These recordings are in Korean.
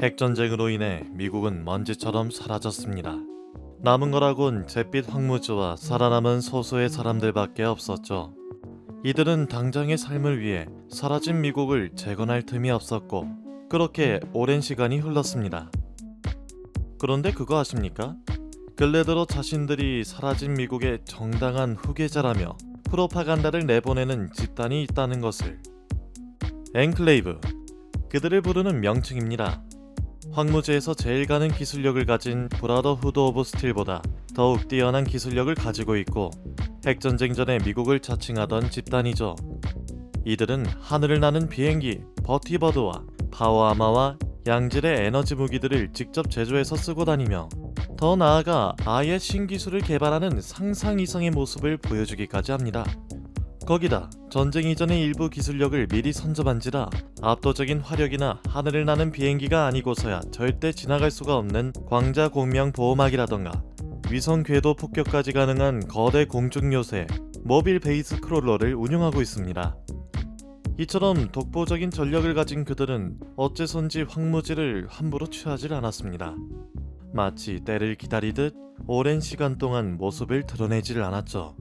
핵전쟁으로 인해 미국은 먼지처럼 사라졌습니다. 남은 거라곤 잿빛 황무지와 살아남은 소수의 사람들밖에 없었죠. 이들은 당장의 삶을 위해 사라진 미국을 재건할 틈이 없었고 그렇게 오랜 시간이 흘렀습니다. 그런데 그거 아십니까? 근래 들어 자신들이 사라진 미국의 정당한 후계자라며 프로파간다를 내보내는 집단이 있다는 것을 엔클레이브 그들을 부르는 명칭입니다. 황무지에서 제일 가는 기술력을 가진 브라더 후드 오브 스틸보다 더욱 뛰어난 기술력을 가지고 있고 핵전쟁 전에 미국을 자칭하던 집단이죠. 이들은 하늘을 나는 비행기, 버티버드와 파워아마와 양질의 에너지 무기들을 직접 제조해서 쓰고 다니며 더 나아가 아예 신기술을 개발하는 상상 이상의 모습을 보여주기까지 합니다. 거기다 전쟁 이전의 일부 기술력을 미리 선점한지라 압도적인 화력이나 하늘을 나는 비행기가 아니고서야 절대 지나갈 수가 없는 광자 공명 보호막이라던가 위성 궤도 폭격까지 가능한 거대 공중 요새 모빌 베이스 크롤러를 운영하고 있습니다. 이처럼 독보적인 전력을 가진 그들은 어째선지 황무지를 함부로 취하질 않았습니다. 마치 때를 기다리듯 오랜 시간 동안 모습을 드러내질 않았죠.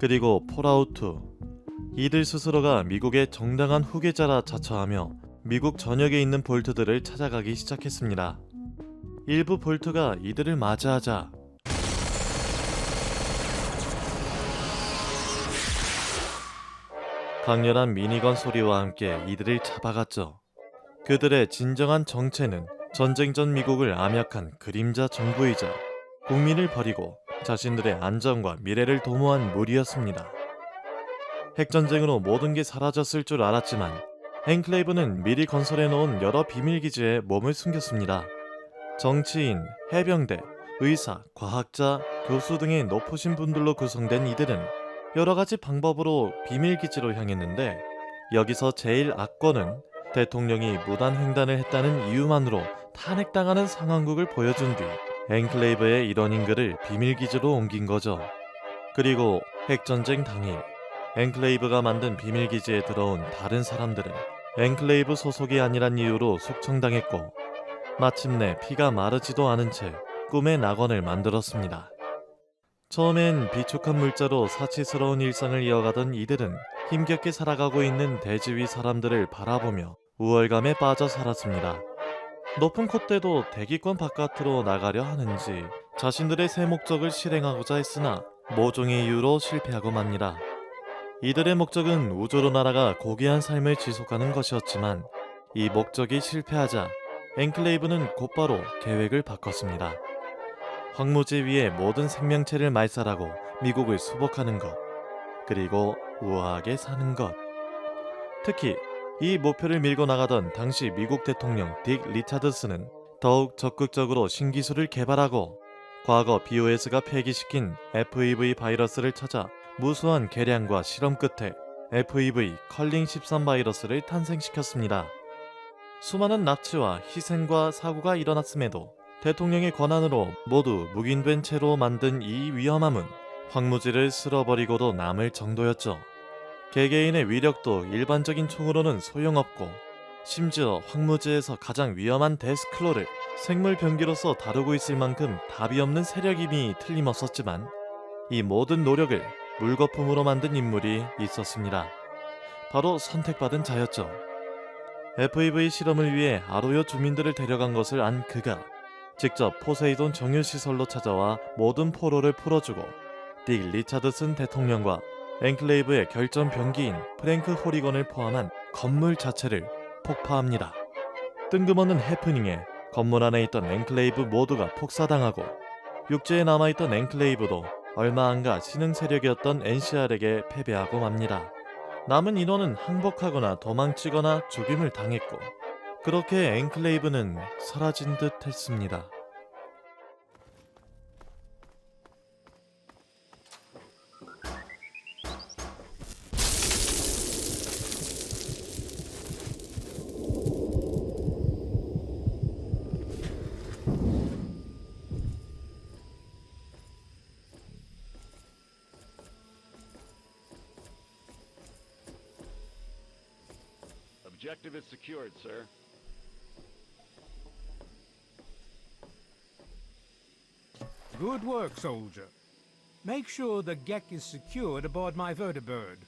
그리고 폴아웃2 이들 스스로가 미국의 정당한 후계자라 자처하며 미국 전역에 있는 볼트들을 찾아가기 시작했습니다. 일부 볼트가 이들을 맞이하자 강렬한 미니건 소리와 함께 이들을 잡아갔죠. 그들의 진정한 정체는 전쟁 전 미국을 암약한 그림자 정부이자 국민을 버리고 자신들의 안전과 미래를 도모한 무리였습니다. 핵전쟁으로 모든 게 사라졌을 줄 알았지만 엔클레이브는 미리 건설해 놓은 여러 비밀 기지에 몸을 숨겼습니다. 정치인, 해병대, 의사, 과학자, 교수 등의 높으신 분들로 구성된 이들은 여러 가지 방법으로 비밀 기지로 향했는데 여기서 제일 악권은 대통령이 무단 횡단을 했다는 이유만으로 탄핵당하는 상황극을 보여준 뒤 엔클레이브의 일원인 그를 비밀 기지로 옮긴 거죠. 그리고 핵전쟁 당일 엔클레이브가 만든 비밀 기지에 들어온 다른 사람들은 엔클레이브 소속이 아니란 이유로 숙청당했고 마침내 피가 마르지도 않은 채 꿈의 낙원을 만들었습니다. 처음엔 비축한 물자로 사치스러운 일상을 이어가던 이들은 힘겹게 살아가고 있는 대지 위 사람들을 바라보며 우월감에 빠져 살았습니다. 높은 콧대도 대기권 바깥으로 나가려 하는지 자신들의 새 목적을 실행하고자 했으나 모종의 이유로 실패하고 맙니다. 이들의 목적은 우주로 날아가 고귀한 삶을 지속하는 것이었지만 이 목적이 실패하자 엔클레이브는 곧바로 계획을 바꿨습니다. 황무지 위에 모든 생명체를 말살하고 미국을 수복하는 것, 그리고 우아하게 사는 것. 특히 이 목표를 밀고 나가던 당시 미국 대통령 딕 리차드스는 더욱 적극적으로 신기술을 개발하고 과거 BOS가 폐기시킨 FEV 바이러스를 찾아 무수한 개량과 실험 끝에 FEV 컬링 13 바이러스를 탄생시켰습니다. 수많은 납치와 희생과 사고가 일어났음에도 대통령의 권한으로 모두 묵인된 채로 만든 이 위험함은 황무지를 쓸어버리고도 남을 정도였죠. 개개인의 위력도 일반적인 총으로는 소용없고 심지어 황무지에서 가장 위험한 데스클로를 생물 병기로서 다루고 있을 만큼 답이 없는 세력임이 틀림없었지만 이 모든 노력을 물거품으로 만든 인물이 있었습니다. 바로 선택받은 자였죠. FEV 실험을 위해 아로요 주민들을 데려간 것을 안 그가 직접 포세이돈 정유시설로 찾아와 모든 포로를 풀어주고 딕 리차드슨 대통령과 엔클레이브의 결전 병기인 프랭크 호리건을 포함한 건물 자체를 폭파합니다. 뜬금없는 해프닝에 건물 안에 있던 엔클레이브 모두가 폭사당하고 육지에 남아있던 엔클레이브도 얼마 안가 신흥 세력이었던 NCR에게 패배하고 맙니다. 남은 인원은 항복하거나 도망치거나 죽임을 당했고 그렇게 엔클레이브는 사라진 듯 했습니다. Objective is secured, sir. Good work, soldier. Make sure the Gek is secured aboard my vertibird.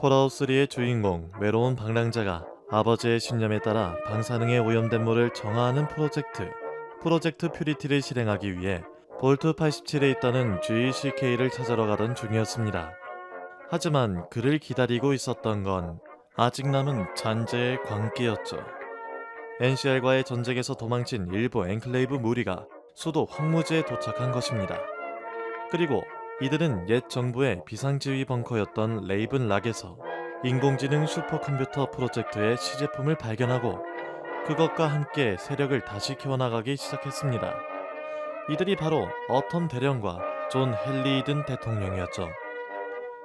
폴아웃 3의 주인공 외로운 방랑자가 아버지의 신념에 따라 방사능에 오염된 물을 정화하는 프로젝트 프로젝트 퓨리티를 실행하기 위해 볼트 87에 있다는 GECK를 찾으러 가던 중이었습니다. 하지만 그를 기다리고 있었던 건 아직 남은 잔재의 광기였죠. NCR과의 전쟁에서 도망친 일부 앵클레이브 무리가 수도 황무지에 도착한 것입니다. 그리고 이들은 옛 정부의 비상지휘 벙커였던 레이븐 락에서 인공지능 슈퍼컴퓨터 프로젝트의 시제품을 발견하고 그것과 함께 세력을 다시 키워나가기 시작했습니다. 이들이 바로 어텀 대령과 존 헨리이든 대통령이었죠.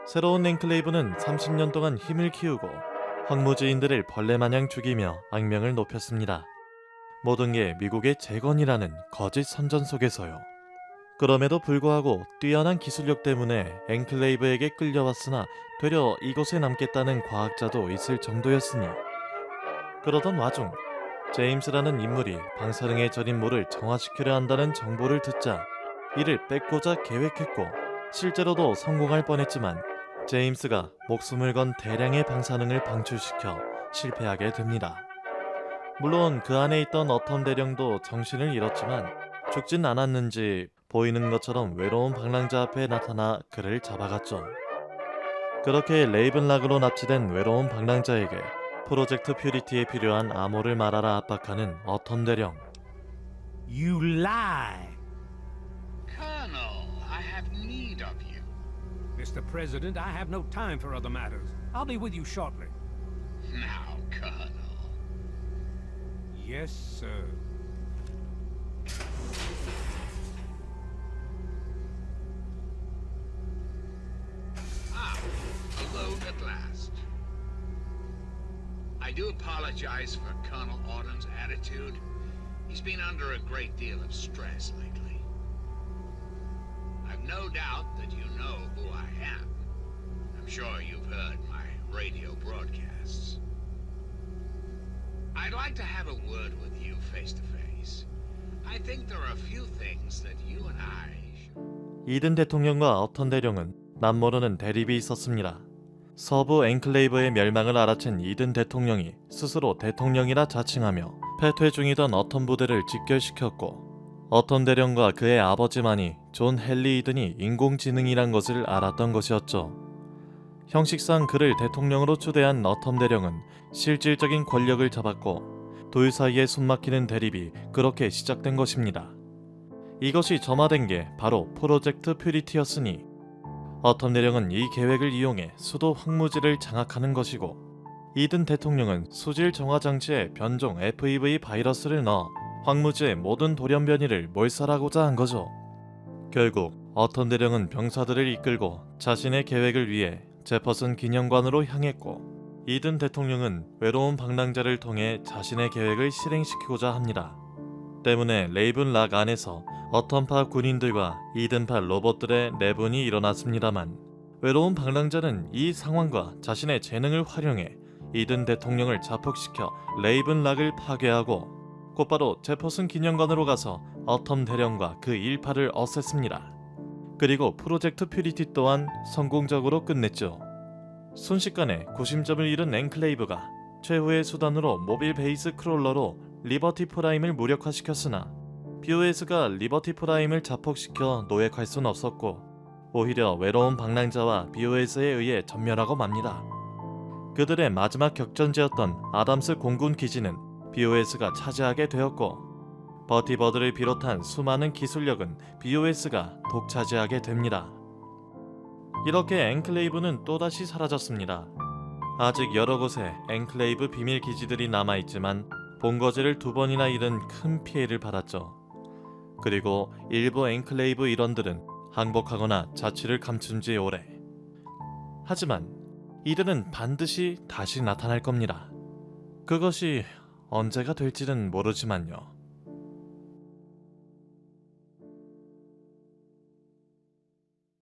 새로운 앵클레이브는 30년 동안 힘을 키우고 황무지인들을 벌레마냥 죽이며 악명을 높였습니다. 모든 게 미국의 재건이라는 거짓 선전 속에서요. 그럼에도 불구하고 뛰어난 기술력 때문에 앵클레이브에게 끌려왔으나 되려 이곳에 남겠다는 과학자도 있을 정도였으니 그러던 와중 제임스라는 인물이 방사능에 절인 물을 정화시키려 한다는 정보를 듣자 이를 뺏고자 계획했고 실제로도 성공할 뻔했지만 제임스가 목숨을 건 대량의 방사능을 방출시켜 실패하게 됩니다. 물론 그 안에 있던 어텀 대령도 정신을 잃었지만 죽진 않았는지 보이는 것처럼 외로운 방랑자 앞에 나타나 그를 잡아갔죠. 그렇게 레이븐락으로 납치된 외로운 방랑자에게 프로젝트 퓨리티에 필요한 암호를 말하라 압박하는 어텀 대령. You lie! Colonel, I have need of you. Mr. President, I have no time for other matters. I'll be with you shortly. Now, Colonel. Yes, sir. Ah, alone at last. I do apologize for Colonel Autumn's attitude. He's been under a great deal of stress lately. No doubt that you know who I am. I'm sure you've heard my radio broadcasts. I'd like to have a word with you face to face. I think there are a few things that you and I should. 이든 대통령과 어턴 대령은 남모르는 대립이 있었습니다. 서부 앵클레이브의 멸망을 알아챈 이든 대통령이 스스로 대통령이라 자칭하며 패퇴 중이던 어턴 부대를 직결시켰고 어턴 대령과 그의 아버지만이 존 헨리 이든이 인공지능이란 것을 알았던 것이었죠. 형식상 그를 대통령으로 추대한 어텀 대령은 실질적인 권력을 잡았고 둘 사이에 숨막히는 대립이 그렇게 시작된 것입니다. 이것이 점화된 게 바로 프로젝트 퓨리티였으니 어텀 대령은 이 계획을 이용해 수도 황무지를 장악하는 것이고 이든 대통령은 수질 정화 장치에 변종 FEV 바이러스를 넣어 황무지의 모든 돌연변이를 몰살하고자 한 거죠. 결국 어텀 대령은 병사들을 이끌고 자신의 계획을 위해 제퍼슨 기념관으로 향했고 이든 대통령은 외로운 방랑자를 통해 자신의 계획을 실행시키고자 합니다. 때문에 레이븐 락 안에서 어텀파 군인들과 이든파 로봇들의 내분이 일어났습니다만 외로운 방랑자는 이 상황과 자신의 재능을 활용해 이든 대통령을 자폭시켜 레이븐 락을 파괴하고 곧바로 제퍼슨 기념관으로 가서 어텀 대령과 그 일파를 없앴습니다. 그리고 프로젝트 퓨리티 또한 성공적으로 끝냈죠. 순식간에 구심점을 잃은 앵클레이브가 최후의 수단으로 모빌 베이스 크롤러로 리버티 프라임을 무력화시켰으나 BOS가 리버티 프라임을 자폭시켜 노획할 순 없었고 오히려 외로운 방랑자와 BOS에 의해 전멸하고 맙니다. 그들의 마지막 격전지였던 아담스 공군 기지는 BOS가 차지하게 되었고 버티버드를 비롯한 수많은 기술력은 BOS가 독차지하게 됩니다. 이렇게 앵클레이브는 또다시 사라졌습니다. 아직 여러 곳에 앵클레이브 비밀 기지들이 남아 있지만 본거지를 두 번이나 잃은 큰 피해를 받았죠. 그리고 일부 앵클레이브 일원들은 항복하거나 자취를 감춘 지 오래. 하지만 이들은 반드시 다시 나타날 겁니다. 그것이 언제가 될지는 모르지만요.